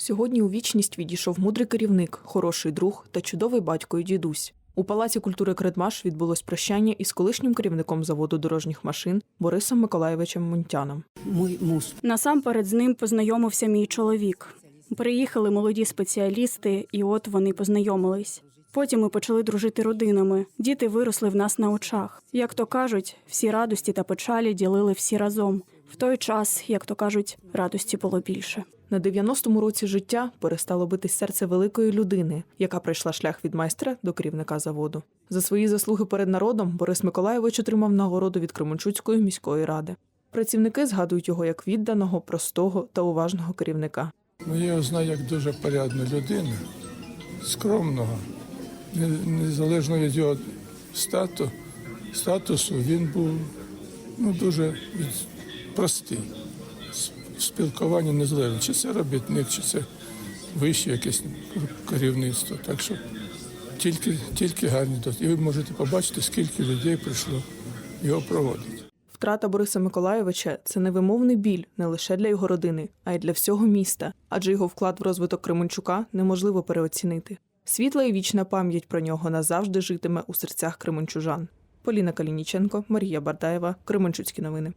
Сьогодні у вічність відійшов мудрий керівник, хороший друг та чудовий батько і дідусь. У Палаці культури Кредмаш відбулось прощання із колишнім керівником заводу дорожніх машин Борисом Миколаєвичем Мунтяном. мой муж. Насамперед з ним познайомився мій чоловік. Приїхали молоді спеціалісти, і от вони познайомились. Потім ми почали дружити родинами. Діти виросли в нас на очах. Як то кажуть, всі радості та печалі ділили всі разом. В той час, як то кажуть, радості було більше. На 90-му році життя перестало битись серце великої людини, яка пройшла шлях від майстра до керівника заводу. За свої заслуги перед народом Борис Миколаєвич отримав нагороду від Кременчуцької міської ради. Працівники згадують його як відданого, простого та уважного керівника. Ну, я його знаю як дуже порядну людину, скромного, незалежно від його стату, статусу, він був ну, дуже простий. С- В спілкуванні незалежно, чи це робітник, чи це вище якесь керівництво. Так що тільки, тільки гарні досвід. І ви можете побачити, скільки людей прийшло його проводити. Втрата Бориса Миколаєвича це невимовний біль не лише для його родини, а й для всього міста, адже його вклад в розвиток Кременчука неможливо переоцінити. Світла і вічна пам'ять про нього назавжди житиме у серцях кременчужан. Поліна Калініченко, Марія Бардаєва, Кременчуцькі новини.